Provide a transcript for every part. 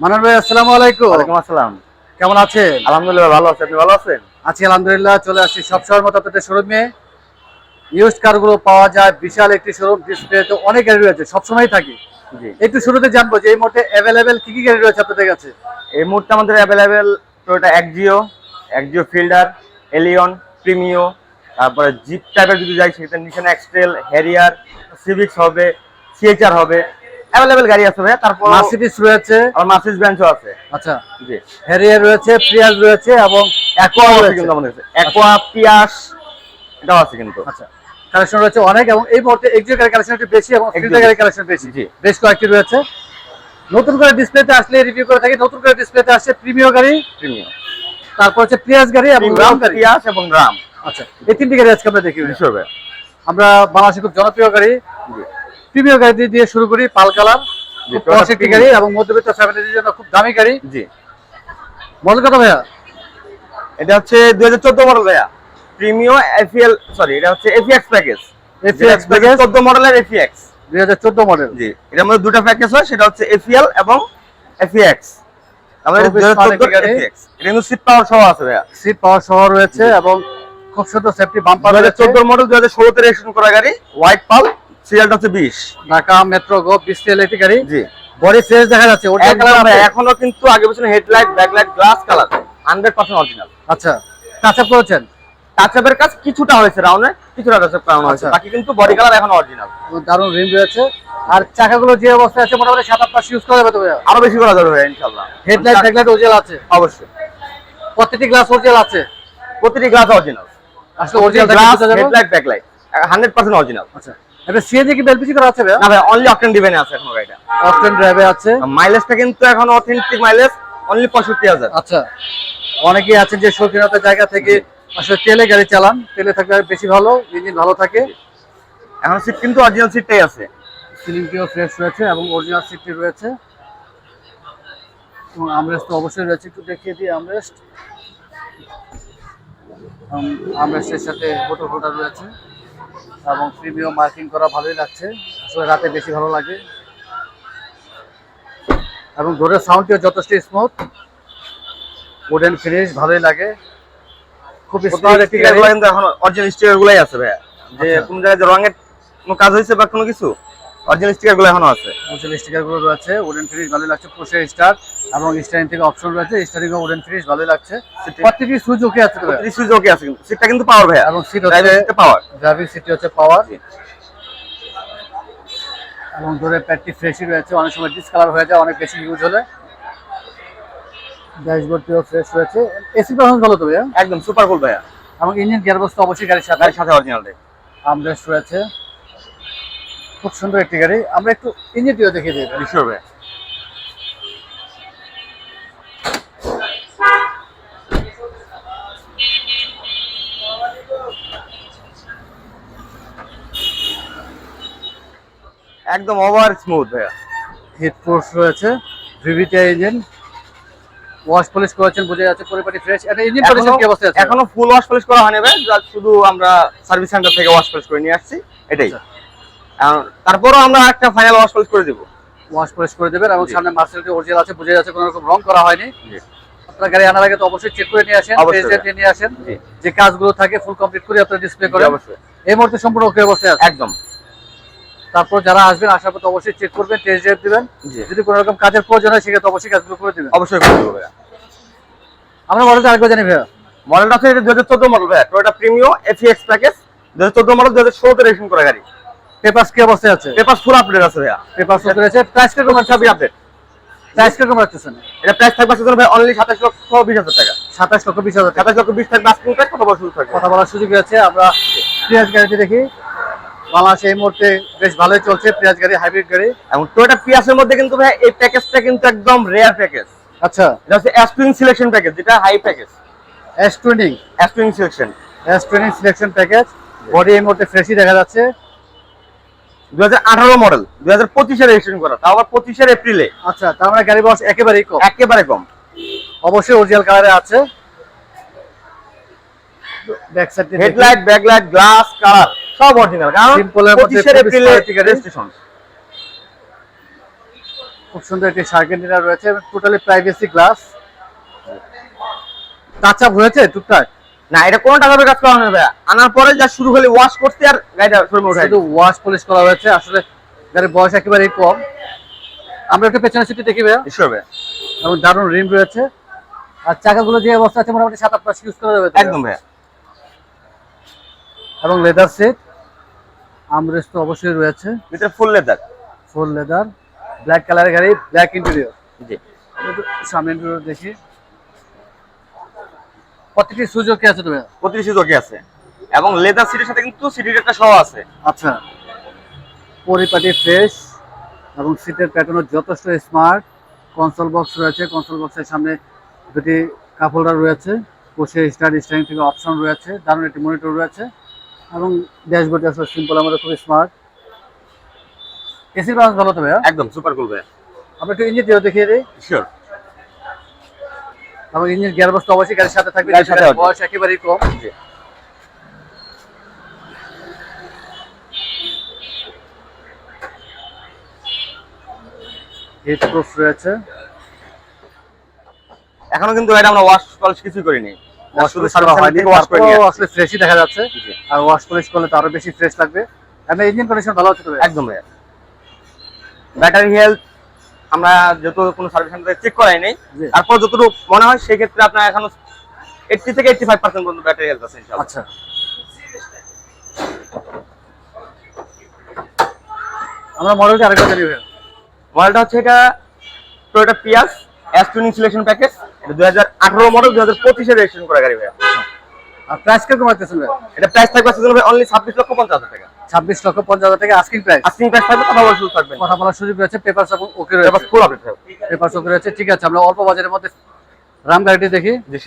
মানার ভাই আসসালামু আলাইকুম। ওয়ালাইকুম আসসালাম। কেমন আছেন? আলহামদুলিল্লাহ ভালো আছি। আপনি ভালো আছেন? আছি আলহামদুলিল্লাহ চলে আসছি সবসময়ের মতো আপনাদের শোরুমে ইউজ কারগুলো পাওয়া যায় বিশাল একটি শোরুম ডিসপ্লেতে অনেক গাড়ি রয়েছে সবসময় থাকি। একটু শুরুতে জানব যে এই মুহূর্তে অ্যাভেলেবেল কি কি গাড়ি রয়েছে আপনাদের কাছে? এই মুহূর্তে আমাদের available Toyota Axio Axio Fielder Allion Premio তারপরে জিপ টাইপের যদি যাই সেক্ষেত্রে নিশান এক্সট্রেল হ্যারিয়ার সিভিক্স হবে সিএচআর হবে অ্যাভেলেবেল গাড়ি আছে ভাইয়া। তারপর রয়েছে। বেঞ্চও আছে। আচ্ছা। জি। হ্যারিয়ার রয়েছে প্রিয়াস রয়েছে এবং অ্যাকোয়া রয়েছে। কিন্তু আমাদের কাছে। অ্যাকোয়া পিয়াস এটাও আছে কিন্তু। আচ্ছা। কালেকশন রয়েছে অনেক এবং এই মুহূর্তে কালেকশন একটু বেশি এবং কালেকশন বেশি। জি। বেশ কয়েকটি রয়েছে। নতুন করে ডিসপ্লেতে আসলে রিভিউ করে থাকি। নতুন করে ডিসপ্লেতে আসছে প্রিমিয় গাড়ি। প্রিমিও তারপর হচ্ছে প্রিয়াস গাড়ি এবং রাম গাড়ি। পিয়াস এবং রাম আচ্ছা এই তিনটি গাড়ি আজকে আমরা দেখি। আমরা বাংলাদেশের খুব জনপ্রিয় গাড়ি। জি প্রিমিয় গাড়ি দিয়ে- শুরু করি পাল কালার। গাড়ি এবং মধ্যবিত্ত ফ্যামিলির জন্য খুব দামি গাড়ি। জি। মডেল কত ভাইয়া। এটা হচ্ছে দুই হাজার চোদ্দ মডেল ভাইয়া। প্রিমিও এফিএল সরি এটা হচ্ছে এফিএক্স প্যাকেজ এফিএক্স প্যাকেজ চোদ্দ মডেলের এফিএক্স দুই হাজার চোদ্দ মডেল জি এটার মধ্যে দুটো প্যাকেজ হয় সেটা হচ্ছে এফিএল এবং এফিএক্স আমাদের চব্বিশ দুই হাজার চোদ্দ এফিএক্স এটা কিন্তু সিট পাওয়ার সহ আছে ভাইয়া। সিট পাওয়ার সহ রয়েছে এবং খুব সুন্দর সেফটি বাম্পার দুই হাজার রয়েছে। চোদ্দ মডেল দুই হাজার ষোলোতে রেজিস্ট্রেশন করা গাড়ি হোয়াইট পাল সিরিয়ালটা হচ্ছে বিশ। ঢাকা মেট্রো গো বিশ একটি গাড়ি। জি। বডি ফ্রেশ দেখা যাচ্ছে ওটা এখনও কিন্তু আগে পিছনে headlight backlight glass colour hundred percent original আচ্ছা। টাচ আপ করেছেন? টাচআপের কাজ কিছুটা হয়েছে রাউন্ডে কিছুটা টাচআপ করানো হয়েছে। আচ্ছা। বাকি কিন্তু বডি কালার এখন অরিজিনাল দারুণ রিম রয়েছে। আর চাকাগুলো যে অবস্থায় আছে মোটামুটি সাত আট ইউজ করা যাবে তো আরও বেশি করা যাবে ইনশাআল্লাহ। হেডলাইট ব্যাকলাইট ওজেল আছে। অবশ্যই। প্রত্যেকটি গ্লাস ওজেল আছে। প্রতিটি গ্লাস অরিজিনাল আসলে original glass headlight backlight 100% original আচ্ছা। এটা সিএনজি কি এলপিজি করা আছে না ভাই অনলি অকটেন ডিভেনে আছে এখন গাড়িটা। অপশন ড্রাইভে আছে। মাইলেজটা কিন্তু এখন অথেন্টিক মাইলেজ অনলি 65000 আচ্ছা অনেকেই আছে যে শৌখিনতার জায়গা থেকে আসলে তেলে গাড়ি চালান তেলে থাকলে বেশি ভালো ইঞ্জিন ভালো থাকে। এখন সিট কিন্তু অরিজিনাল সিটটাই আছে। সিলিংটিও ফ্রেশ রয়েছে এবং অরিজিনাল সিটটি রয়েছে। এবং আমরেস্ট তো অবশ্যই রয়েছে একটু দেখিয়ে দিই আমরেস্ট আমরেস্টের সাথে ফটো ফোটা রয়েছে। এবং প্রিমিয়াম মার্কিং করা ভালোই লাগছে। আসলে রাতে বেশি ভালো লাগে। এবং ডোরের সাউন্ডটিও যথেষ্ট স্মুথ উডেন ফিনিশ ভালোই লাগে। খুব স্টিকারগুলো কিন্তু এখন অরিজিনাল স্টিকারগুলোই আছে ভাইয়া। যে আচ্ছা। কোন জায়গায় রঙের কোনো কাজ হয়েছে বা কোনো কিছু? অরিজিনাল স্টিকারগুলো এখনও আছে? উঁচু স্টিকারগুলো রয়েছে উডেন ফিনিশ ভালোই লাগছে পুষে স্টার এবং স্টারিং থেকে অপশন রয়েছে স্টারিং ও উডেন ফিনিশ ভালোই লাগছে। প্রত্যেকটি সুইচ ওকে আছে? প্রতিটি সুইচ ওকে আছে কিন্তু সিটটা কিন্তু পাওয়ার ভাইয়া। এবং সিট হচ্ছে পাওয়ার ড্রাইভিং সিটি হচ্ছে পাওয়ার এবং ধরে প্যাডটি ফ্রেশই রয়েছে অনেক সময় ডিসকালার হয়ে যায় অনেক বেশি ইউজ হলে। ড্যাশবোর্ডটিও ফ্রেশ রয়েছে। এসি পারফরমেন্স ভালো তো ভাইয়া? একদম সুপার কুল ভাইয়া। এবং ইঞ্জিন গিয়ারবক্স তো অবশ্যই গাড়ির সাথে। গাড়ির সাথে অরিজিনালটাই আমরেস্ট রয়েছে। খুব সুন্দর একটি গাড়ি। আমরা একটু ইঞ্জিনটিও দেখিয়ে দিই। ভাইয়া একদম ওভার স্মুথ ভাইয়া। হিট ফোর্স রয়েছে ভিভিটি ইঞ্জিন ওয়াশ পলিশ করেছেন বোঝা যাচ্ছে পরিপাটি ফ্রেশ এটা ইঞ্জিন কন্ডিশন কি অবস্থায় আছে? এখনও ফুল ওয়াশ পলিশ করা হয়নি ভাই শুধু আমরা সার্ভিস সেন্টার থেকে ওয়াশ পলিশ করে নিয়ে আসছি এটাই। আচ্ছা। তারপরও আমরা একটা ফাইনাল ওয়াশ পলিশ করে দিব। ওয়াশ পলিশ করে দেবেন এবং সামনে মার্সেলটি অরিজিনাল আছে বুঝে যাচ্ছে কোনো রকম রং করা হয়নি। আপনার গাড়ি আনার আগে তো অবশ্যই চেক করে নিয়ে আসেন। টেস্ট নিয়ে আসেন। যে কাজগুলো থাকে ফুল কমপ্লিট করে আপনারা ডিসপ্লে জি, করেন। অবশ্যই। এই মুহূর্তে সম্পূর্ণ ওকে অবস্থায় আছে একদম। তারপর যারা আসবেন আসার পর অবশ্যই চেক করবেন টেস্ট ড্রাইভ দিবেন। যদি কোনো রকম কাজের প্রয়োজন হয় সেক্ষেত্রে অবশ্যই কাজগুলো করে দিবেন। অবশ্যই করে দেবো আমরা মডেলটা আরেকবার জানি ভাইয়া। মডেলটা হচ্ছে দু হাজার চোদ্দ মডেল ভাইয়া টয়োটা প্রিমিও এফিএক্স প্যাকেজ দু হাজার চোদ্দ মডেল দু হাজার ষোলোতে রেজিস্ট্রেশন করা গাড়ি। পেপারস কি অবস্থায় আছে? পেপার ফুল আপডেট আছে ভাইয়া। পেপারস তো রয়েছে প্রাইস কীরকম আছে সবই আপডেট প্রাইস কীরকম রাখতেছেন এটা প্রাইস থাকবে সেজন্য ভাই অনলি সাতাশ লক্ষ বিশ হাজার টাকা। সাতাশ লক্ষ বিশ হাজার টাকা। সাতাশ লক্ষ বিশ থাকবে আজকে প্রাইস কত বছর থাকবে। কথা বলার সুযোগ রয়েছে আমরা পেঁয়াজ গাড়িটি দেখি। বাংলাদেশে এই মুহূর্তে বেশ ভালোই চলছে। পেঁয়াজ গাড়ি হাইব্রিড গাড়ি। এবং টয়োটা পিয়াসের মধ্যে কিন্তু ভাই এই প্যাকেজটা কিন্তু একদম রেয়ার প্যাকেজ আচ্ছা। এটা হচ্ছে অ্যাস্টুইং সিলেকশন প্যাকেজ যেটা high package S twenty selection S selection package body এই মুহূর্তে ফ্রেশই দেখা যাচ্ছে। দু হাজার আঠারো মডেল দু হাজার পঁচিশে রেজিস্ট্রেশন করা তাও আবার পঁচিশের এপ্রিলে আচ্ছা তার মানে গাড়ি বয়স একেবারেই কম। একেবারে কম। অবশ্যই অরিজিনাল কালারে আছে। Back side headlight backlight glass colour সব অরিজিনাল কারণ এর মধ্যে পঁচিশের খুবই এপ্রিলে রেজিস্ট্রেশন খুব সুন্দর একটি সার্কেন্টিনা রয়েছে totally privacy glass touch up হয়েছে টুকটাক? না এটা কোনো টাকা কাজ করানো হবে আনার পরে যা শুরু হলে ওয়াশ করতে আর গাড়িটা শোরুমে উঠাই শুধু ওয়াশ পলিশ করা হয়েছে আসলে গাড়ির বয়স একেবারেই কম। আমরা একটু পেছনের সিটে দেখি ভাইয়া। ঈশ্বর এবং দারুণ রিম রয়েছে। আর চাকাগুলো যে অবস্থা আছে মোটামুটি সাত আট মাস ইউজ করা যাবে। একদম ভাইয়া। এবং লেদার সেট আমরেস্ট তো অবশ্যই রয়েছে। ভিতরে full leather full leather black কালারের গাড়ি ব্ল্যাক ইন্টেরিয়র জি। সামনে ইন্টেরিয়র দেখি। প্রত্যেকটি সুযোগ আছে তো প্রতিটি সুযোগই আছে। এবং লেদার সিটের সাথে কিন্তু সিটির একটা সহ আছে। আচ্ছা। পরিপাটি ফ্রেশ এবং সিটের প্যাটার্নও যথেষ্ট স্মার্ট কনসোল বক্স রয়েছে কনসোল বক্সের সামনে দুটি কাপ হোল্ডার রয়েছে বসে স্টার স্টাইং থেকে অপশন রয়েছে দারুণ একটি মনিটর রয়েছে এবং ড্যাশবোর্ড আসলে সিম্পল আমাদের খুবই স্মার্ট এসির বাস ভালো তো ভাইয়া? একদম সুপার কুল ভাইয়া। আমরা একটু ইঞ্জিন দেখিয়ে দিই। শিওর এবং ইঞ্জিন গিয়ার বক্স অবশ্যই গাড়ির সাথে থাকবে। গাড়ির সাথে বয়স একেবারেই কম। হিট প্রুফ রয়েছে। এখনও কিন্তু গাড়িটা আমরা ওয়াশ পলিশ কিছুই করিনি। শুধু হয়নি ওয়াশ করে। আসলে ফ্রেশই দেখা যাচ্ছে। আর ওয়াশ পলিশ করলে তো আরও বেশি ফ্রেশ লাগবে। ইঞ্জিন কন্ডিশন ভালো? একদম ব্যাটারি হেলথ আমরা যত কোনো সার্ভিস সেন্টারে চেক করাই নেই তারপর যতটুকু মনে হয় সেই ক্ষেত্রে আপনার এখনও এইটটি থেকে এইটটি ফাইভ পার্সেন্ট পর্যন্ত ব্যাটারি হেলথ আছে ইনশাআল্লাহ। আচ্ছা। আমরা মডেলটি আরেকটা জানি মডেলটা হচ্ছে এটা Toyota Prius S touring selection package এটা দুই হাজার আঠারো মডেল দুই হাজার পঁচিশে রেজিস্ট্রেশন করা গাড়ি ভাইয়া। আর প্রাইস রাখতেছেন ভাইয়া? এটা প্রাইস থাকবে অনলি ছাব্বিশ লক্ষ পঞ্চাশ হাজার টাকা। ছাব্বিশ লক্ষ পঞ্চাশ হাজার টাকা আস্কিং প্রাইস আস্কিং প্রাইস থাকবে কথা বলার সুযোগ থাকবে। কথা বলার সুযোগ রয়েছে পেপার ওকে এবার রয়েছে। ফুল আপডেট থাকবে ওকে রয়েছে ঠিক আছে আমরা অল্প বাজারের মধ্যে রাম গাড়িটি দেখি। জি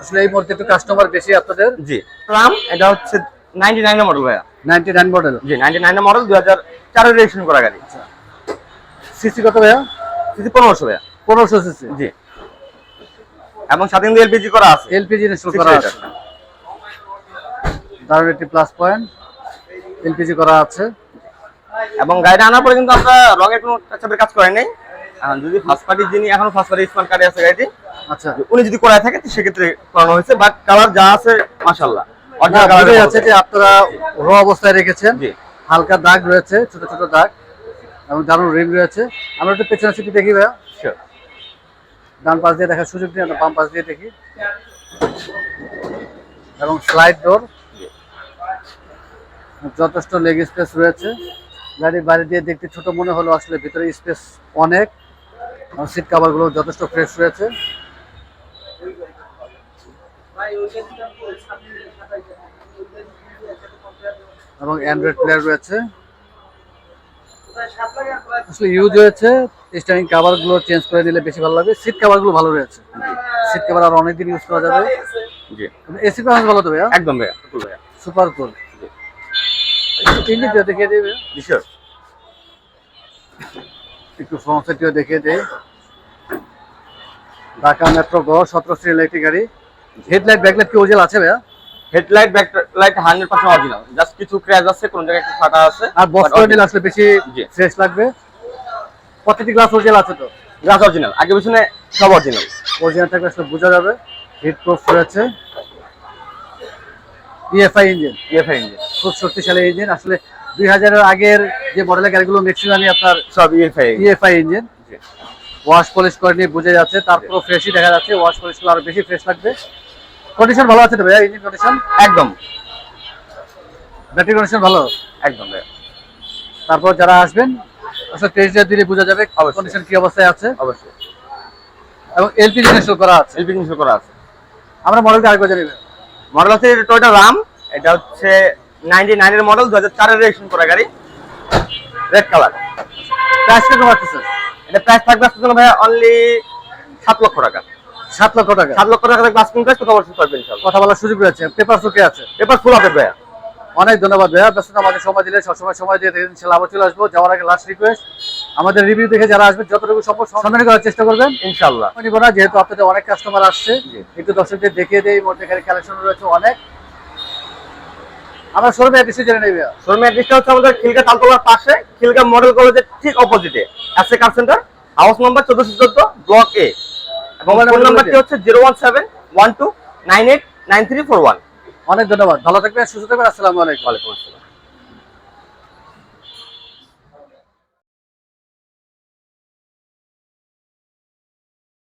আসলে এই মুহূর্তে একটু কাস্টমার বেশি আপনাদের। জি। রাম এটা হচ্ছে নাইনটি নাইন মডেল ভাইয়া। নাইনটি নাইন মডেল জি নাইনটি নাইন মডেল দুই হাজার চারের রেজিস্ট্রেশন করা গাড়ি। সিসি কত ভাইয়া? সিসি পনেরোশো ভাইয়া। পনেরোশো সিসি জি। এবং সাথে কিন্তু এলপিজি করা আছে। এলপিজি ইনস্টল করা আছে। দারুণ একটি প্লাস পয়েন্ট এলপিজি করা আছে। এবং গাড়িটা আনার পরে কিন্তু আমরা রঙের কোনো টাচাপের কাজ করেন নাই। এখন যদি ফার্স্ট পার্টি যিনি এখনও ফার্স্ট পার্টি স্মার্ট কার্ডে আছে গাড়িটি আচ্ছা। উনি যদি করায় থাকে সেক্ষেত্রে করানো হয়েছে। বাট কালার যা আছে মাশাল্লাহ না, অরিজিনাল কালার যাচ্ছে যে আপনারা র অবস্থায় রেখেছেন। হালকা দাগ রয়েছে ছোট ছোট দাগ। এবং দারুণ রিম রয়েছে। আমরা একটু পেছনের সিটি দেখি ভাইয়া। ডান পাশ দিয়ে দেখার সুযোগ নেই বাম পাশ দিয়ে দেখি। এবং স্লাইড ডোর যথেষ্ট লেগ স্পেস রয়েছে। গাড়ির বাইরে দিয়ে দেখতে ছোট মনে হলো আসলে ভিতরে স্পেস অনেক। সিট কাভারগুলো যথেষ্ট ফ্রেশ রয়েছে। এবং অ্যান্ড্রয়েড প্লেয়ার রয়েছে। আসলে ইউজ হয়েছে স্টারিং কাভারগুলো চেঞ্জ করে নিলে বেশি ভালো লাগবে। সিট কাভারগুলো ভালো রয়েছে। সিট কাভার আর অনেকদিন ইউজ করা যাবে। জি। এসি পারফরমেন্স ভালো তো ভাইয়া? একদম ভাইয়া কুল ভাইয়া। সুপার কুল ইঞ্জিন দেখিয়ে দেবে? জি শিওর একটু ফ্রন্ট সাইডটিও দেখিয়ে দেয় ঢাকা মেট্রো গ সতেরো সিরিয়াল একটি গাড়ি। হেডলাইট ব্যাকলাইট কি ওজেল আছে ভাইয়া? Headlight back light hundred percent original just কিছু ক্র্যাশ আছে কোন জায়গায় একটু ফাটা আছে। আর বক্স আসলে বেশি। ফ্রেশ লাগবে। প্রতিটি গ্লাস ওজেল আছে তো? গ্লাস অরিজিনাল আগে পিছনে সব অরিজিনাল অরিজিনাল থাকলে আসলে বোঝা যাবে। হিট প্রুফ রয়েছে। ইএফআই ইঞ্জিন ইএফআই ইঞ্জিন খুব শক্তিশালী ইঞ্জিন আসলে দুই হাজারের আগের যে মডেলের গাড়িগুলো ম্যাক্সিমামই আপনার সব EFI EFI engine wash polish করে নিয়ে বোঝা যাচ্ছে। তারপর ফ্রেশই দেখা যাচ্ছে। ওয়াশ পলিশ করলে আরও বেশি ফ্রেশ লাগবে। কন্ডিশন ভালো আছে তো ভাইয়া? ইঞ্জিন কন্ডিশন একদম। ব্যাটারি কন্ডিশন ভালো? একদম ভাইয়া। তারপর যারা আসবেন ড্রাইভ দিলে বোঝা যাবে কন্ডিশন কি অবস্থায় আছে। অবশ্যই। এবং এলপিজি ইনস্টল করা আছে। এলপি ইনস্টল করা আছে। আমরা মডেলটা আরেকবার জানি মডেল আছে টয়োটা রাম এটা হচ্ছে নাইনটি নাইনের মডেল দু হাজার চারের রেজিস্ট্রেশন করা গাড়ি। রেড কালার প্রাইস কীরকম রাখতেছেন এটা প্রাইস থাকবে জন্য ভাইয়া অনলি সাত লক্ষ টাকা। সাত লক্ষ টাকা। সাত লক্ষ টাকা থাকবে প্রাইস কথা অবশ্যই থাকবে ইনশাল্লাহ কথা বলার সুযোগ রয়েছে। পেপার সুকে আছে। এবার ফুল আপডেট ভাইয়া। অনেক ধন্যবাদ ভাইয়া। ব্যস্ততা আমাদের সময় দিলে সবসময় সময় দিয়ে ইনশাল্লাহ আবার চলে আসব। যাওয়ার আগে লাস্ট রিকোয়েস্ট আমাদের রিভিউ দেখে যারা আসবেন যতটুকু সম্ভব সন্ধান করার চেষ্টা করবেন ইনশাল্লাহ। নিব না যেহেতু আপনাদের অনেক কাস্টমার আসছে একটু দর্শকদের দেখিয়ে দেয় মধ্যে এখানে কালেকশন রয়েছে অনেক। আমরা শোরুমের অ্যাড্রেসে জেনে নেবে শোরুমের অ্যাড্রেসটা হচ্ছে আমাদের খিলগা তালতলার পাশে খিলগা মডেল কলেজের ঠিক অপোজিটে S A car centre house number চোদ্দশো চোদ্দ ব্লক এ মোবাইল নাম্বারটি হচ্ছে zero one seven one two nine eight nine three four one অনেক ধন্যবাদ। ভালো থাকবেন সুস্থ থাকবেন। আসসালামাইকুম